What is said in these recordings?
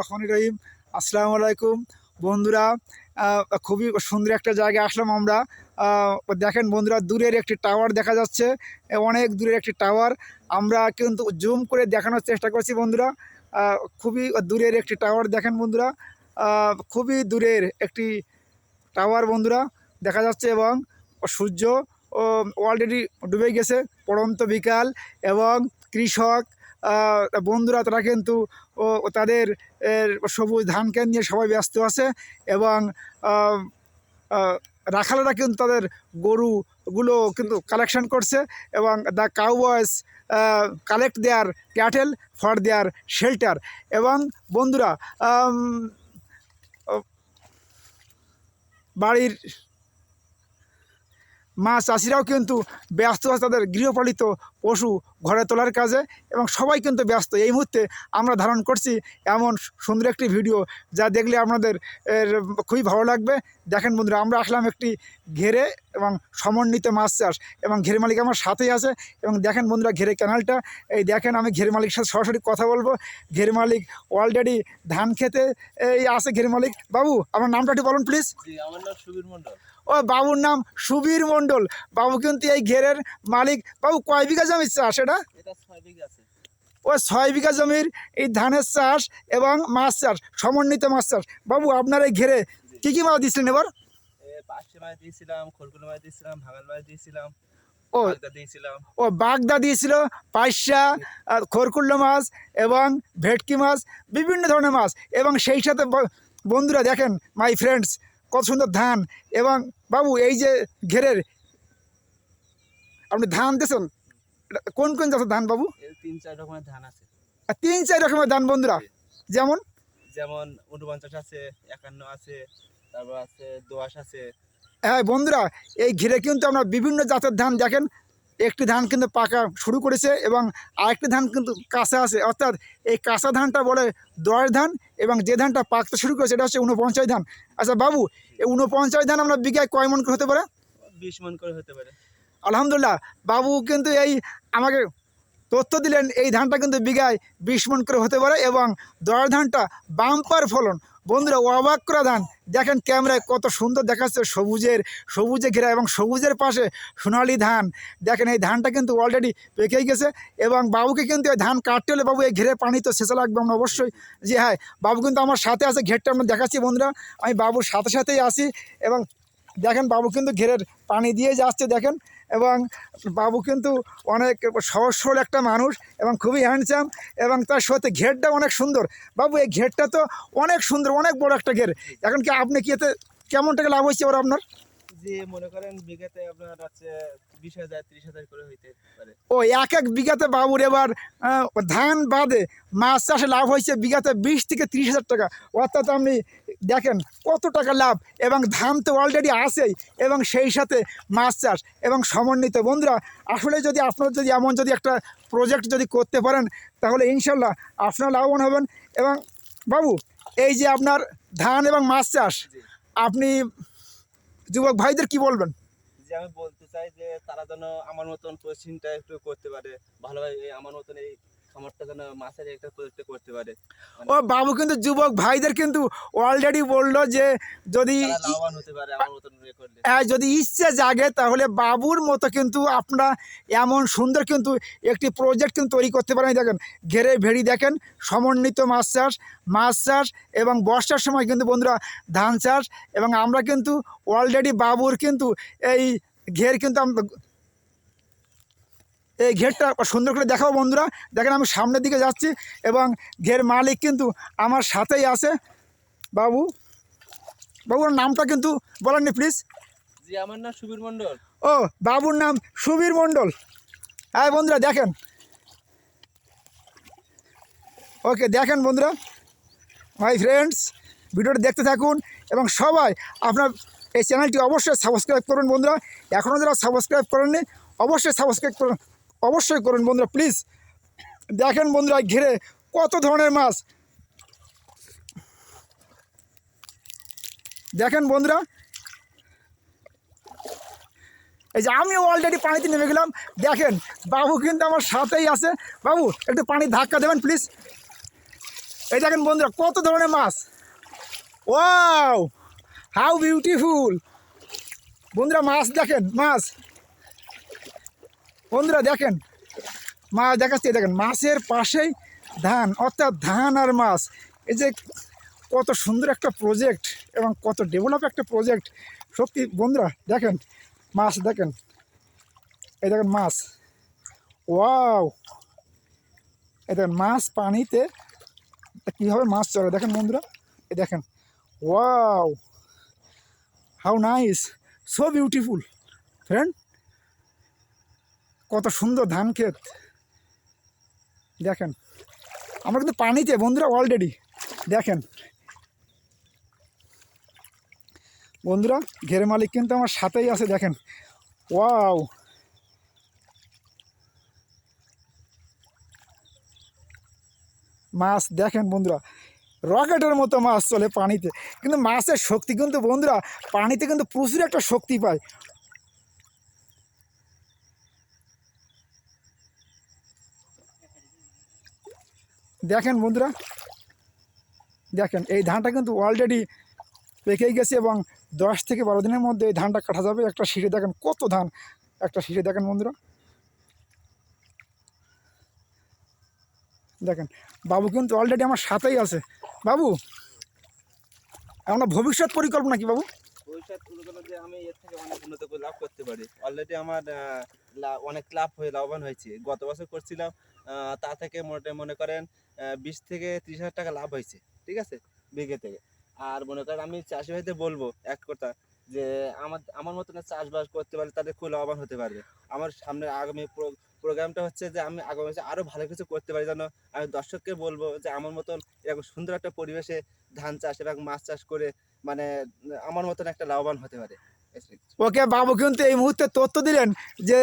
রহমান রহিম আসসালামু আলাইকুম। বন্ধুরা খুবই সুন্দর একটা জায়গায় আসলাম আমরা। দেখেন বন্ধুরা, দূরের একটি টাওয়ার দেখা যাচ্ছে। অনেক দূরের একটি টাওয়ার আমরা কিন্তু জুম করে দেখানোর চেষ্টা করছি বন্ধুরা। খুবই দূরের একটি টাওয়ার দেখেন বন্ধুরা। খুবই দূরের একটি টাওয়ার বন্ধুরা দেখা যাচ্ছে এবং সূর্য অলরেডি ডুবে গেছে। পড়ন্ত বিকাল এবং কৃষক বন্ধুরা তারা কিন্তু ও তাদের সবুজ ধানকে নিয়ে সবাই ব্যস্ত আছে এবং রাখালেরা কিন্তু তাদের গরুগুলো কিন্তু কালেকশন করছে এবং the cowboys collect their cattle for their shelter এবং বন্ধুরা বাড়ির মা চাষিরাও কিন্তু ব্যস্ত আছে তাদের গৃহপালিত পশু ঘরে তোলার কাজে এবং সবাই কিন্তু ব্যস্ত। এই মুহূর্তে আমরা ধারণ করছি এমন সুন্দর একটি ভিডিও যা দেখলে আপনাদের খুবই ভালো লাগবে। দেখেন বন্ধুরা, আমরা আসলাম একটি ঘেরে এবং সমন্বিত মাছ চাষ এবং ঘের মালিক আমার সাথেই আছে এবং দেখেন বন্ধুরা ঘেরে ক্যানালটা। এই দেখেন আমি ঘের মালিকের সাথে সরাসরি কথা বলব। ঘের মালিক অলরেডি ধান খেতে এই আছে ঘের মালিক। বাবু, আমার নামটা একটু বলুন প্লিজ আমার নাম সুবীর মন্ডল ও বাবুর নাম সুবীর মণ্ডল। বাবু কিন্তু এই ঘেরের মালিক। বাবু কয় বিঘা জমির চাষ এটা? ও ছয় বিঘা জমির এই ধানের চাষ এবং মাছ চাষ সমন্বিত মাছ চাষ। বাবু আপনার এই ঘেরে কী কী মাছ দিচ্ছিলেন এবার? ও ও বাগদা দিয়েছিল পাইসা খরকুল্ল মাছ এবং ভেটকি মাছ বিভিন্ন ধরনের মাছ। এবং সেই সাথে বন্ধুরা দেখেন মাই ফ্রেন্ডস কত সুন্দর ধান এবং বাবু এই যে ঘেরের আপনি ধান দিয়েছেন? কোন কোন জাতের ধান বাবু? তিন চার রকমের ধান আছে। আর তিন চার রকমের ধান বন্ধুরা যেমন? যেমন উনপঞ্চাশ আছে একান্ন আছে তারপর আছে দোয়াশ আছে। হ্যাঁ বন্ধুরা এই ঘিরে কিন্তু আমরা বিভিন্ন জাতের ধান দেখেন একটি ধান কিন্তু পাকা শুরু করেছে এবং আরেকটি ধান কিন্তু কাঁচা আছে। অর্থাৎ এই কাঁচা ধানটা বলে দশ ধান এবং যে ধানটা পাকতে শুরু করেছে এটা হচ্ছে উনপঞ্চাশ ধান। আচ্ছা বাবু এই উনপঞ্চাশ ধান আমরা বিঘায় কয় মন করে হতে পারে? বিশ মন করে হতে পারে। আলহামদুলিল্লাহ বাবু কিন্তু এই আমাকে তথ্য দিলেন, এই ধানটা কিন্তু বিঘায় বিশ মন করে হতে পারে এবং দশ ধানটা বাম্পার ফলন। বন্ধুরা, অবাক করা ধান। দেখেন ক্যামেরায় কত সুন্দর দেখাচ্ছে সবুজের, সবুজে ঘেরা এবং সবুজের পাশে সোনালি ধান। দেখেন এই ধানটা কিন্তু অলরেডি পেকেই গেছে এবং বাবুকে কিন্তু এই ধান কাটতে হলে বাবু এই ঘেরে পানি তো শেষে লাগবে আমরা অবশ্যই। যে হ্যাঁ বাবু কিন্তু আমার সাথে আছে, ঘেরটা আমরা দেখাচ্ছি বন্ধুরা। আমি বাবুর সাথে সাথেই আসি এবং দেখেন বাবু কিন্তু ঘেরের পানি দিয়ে যাচ্ছে, দেখেন। এবং বাবু কিন্তু অনেক সহজ সরল একটা মানুষ এবং খুবই হ্যান্ডসাম এবং তার সাথে ঘেরটা অনেক সুন্দর। বাবু এই ঘেরটা তো অনেক সুন্দর অনেক বড় একটা ঘের। এখন কি আপনি কি এতে কেমন টাকা লাভ হয়েছে ওরা আপনার? যে মনে করেন বিঘাতে আপনার আছে বিশ হাজার ত্রিশ হাজার করে হইতে পারে। ও এক এক বিঘাতে বাবুর এবার ধান বাদে মাছ চাষে লাভ হয়েছে বিঘাতে বিশ থেকে ত্রিশ হাজার টাকা। অর্থাৎ আপনি দেখেন কত টাকা লাভ এবং ধান তো অলরেডি আসেই এবং সেই সাথে মাছ চাষ এবং সমন্বিত। বন্ধুরা আসলে যদি আপনার যদি এমন যদি একটা প্রজেক্ট যদি করতে পারেন তাহলে ইনশাল্লাহ আপনারা লাভবান হবেন এবং বাবু এই যে আপনার ধান এবং মাছ চাষ আপনি যুবক ভাইদের কি বলবেন? যে আমি বলতে চাই যে তারা যেন আমার মতন পশ্চিমটা একটু করতে পারে ভালোভাবে আমার মতন এই খামারটা যেন মাছের একটা প্রজেক্ট করতে পারে। ও বাবু কিন্তু যুবক ভাইদের কিন্তু অলরেডি বলল যে যদি আহ, যদি ইচ্ছে জাগে তাহলে বাবুর মতো কিন্তু আপনারা এমন সুন্দর কিন্তু একটি প্রজেক্ট কিন্তু তৈরি করতে পারেন। দেখেন ঘেরে ভেড়ি দেখেন সমন্বিত মাছ চাষ মাছ চাষ এবং বর্ষার সময় কিন্তু বন্ধুরা ধান চাষ এবং আমরা কিন্তু অলরেডি বাবুর কিন্তু এই ঘের কিন্তু এই ঘেরটা সুন্দর করে দেখাবো বন্ধুরা। দেখেন আমি সামনের দিকে যাচ্ছি এবং ঘের মালিক কিন্তু আমার সাথেই আছে। বাবু বাবুর নামটা কিন্তু বলেননি প্লিজ জি আমার নাম সুবীর মন্ডল ও বাবুর নাম সুবীর মণ্ডল। হ্যাঁ বন্ধুরা দেখেন। ওকে দেখেন বন্ধুরা। মাই ফ্রেন্ডস ভিডিওটা দেখতে থাকুন এবং সবাই আপনার এই চ্যানেলটি অবশ্যই সাবস্ক্রাইব করুন বন্ধুরা। এখনও যারা সাবস্ক্রাইব করেননি অবশ্যই সাবস্ক্রাইব করুন। অবশ্যই করুন বন্ধুরা প্লিজ দেখেন বন্ধুরা, ঘিরে কত ধরনের মাছ। দেখেন বন্ধুরা। এই যে আমিও অলরেডি পানিতে নেমে গেলাম। দেখেন, বাবু কিন্তু আমার সাথেই আছে। বাবু, একটু পানি ধাক্কা দেবেন প্লিজ এই দেখেন বন্ধুরা, কত ধরনের মাছ। ওয়াও হাউ বিউটিফুল বন্ধুরা, মাছ দেখেন, মাছ। বন্ধুরা দেখেন মাছ দেখাচ্ছি, দেখেন, মাছের পাশেই ধান, অর্থাৎ ধান আর মাছ। এই যে কত সুন্দর একটা প্রজেক্ট এবং কত ডেভেলপ একটা প্রজেক্ট সত্যি বন্ধুরা, দেখেন, মাছ দেখেন। এই দেখেন মাছ। ওয়াও এই দেখেন মাছ পানিতে কীভাবে মাছ চলে দেখেন বন্ধুরা, এই দেখেন। Wow how nice so beautiful friend কত সুন্দর ধান ক্ষেত। দেখেন, আমরা কিন্তু পানিতে, বন্ধুরা অলরেডি দেখেন। বন্ধুরা, ঘেরে মালিক কিন্তু আমার সাথেই আছে, দেখেন। ওয়াও। মাছ, দেখেন বন্ধুরা, রকেটের মতো মাছ চলে পানিতে। কিন্তু মাছের শক্তি কিন্তু, বন্ধুরা, পানিতে কিন্তু প্রচুর একটা শক্তি পায়। দেখেন বন্ধুরা, দেখেন, এই ধানটা কিন্তু অলরেডি পেকেই গেছে এবং দশ থেকে বারো দিনের মধ্যে এই ধানটা কাটা যাবে। একটা শিশে দেখেন কত ধান, একটা শিশে দেখেন বন্ধুরা। দেখেন, বাবু কিন্তু অলরেডি আমার সাথেই আছে। বাবু, আমরা ভবিষ্যৎ পরিকল্পনা কি বাবু? ভবিষ্যৎ আমি এর থেকে অনেক উন্নত করে লাভ করতে পারি। অলরেডি আমার অনেক লাভ হয়ে, লাভবান হয়েছে। গত বছর করছিলাম তা থেকে মোটে মনে করেন বিশ থেকে ত্রিশ হাজার টাকা লাভ হয়েছে, ঠিক আছে? বিঘে থেকে। আর মনে করেন, আমি চাষি ভাইদের বলব এক কথা, যে আমার আমার মতন চাষবাস করতে পারলে তাদের খুব লাভবান হতে পারবে। আমার সামনে আগামী প্রোগ্রামটা হচ্ছে যে, আমি আগামী বছর আরও ভালো কিছু করতে পারি যেন আমি দর্শককে বলব যে, আমার মতন এরকম সুন্দর একটা পরিবেশে ধান চাষ এবং মাছ চাষ করে মানে আমার মতন একটা লাভবান হতে পারে। ওকে, বাবু কিন্তু এই মুহূর্তে তথ্য দিলেন যে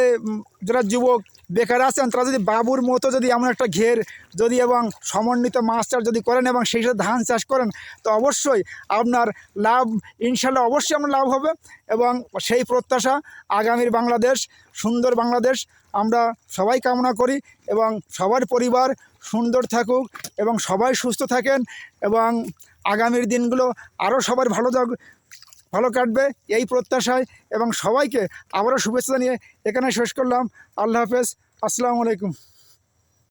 যারা যুবক, বেকার আছেন, তারা যদি বাবুর মতো যদি এমন একটা ঘের, যদি এবং সমন্বিত চাষ যদি করেন এবং সেই সাথে ধান চাষ করেন, তো অবশ্যই আপনার লাভ, ইনশাল্লাহ অবশ্যই আপনার লাভ হবে এবং সেই প্রত্যাশা আগামীর বাংলাদেশ, সুন্দর বাংলাদেশ আমরা সবাই কামনা করি এবং সবার পরিবার সুন্দর থাকুক এবং সবাই সুস্থ থাকেন এবং আগামীর দিনগুলো আরও সবার ভালো থাক ভালো কাটবে এই প্রত্যাশায় এবং সবাইকে আবারও শুভেচ্ছা জানিয়ে এখানে শেষ করলাম। আল্লাহ হাফেজ। আসসালামু আলাইকুম।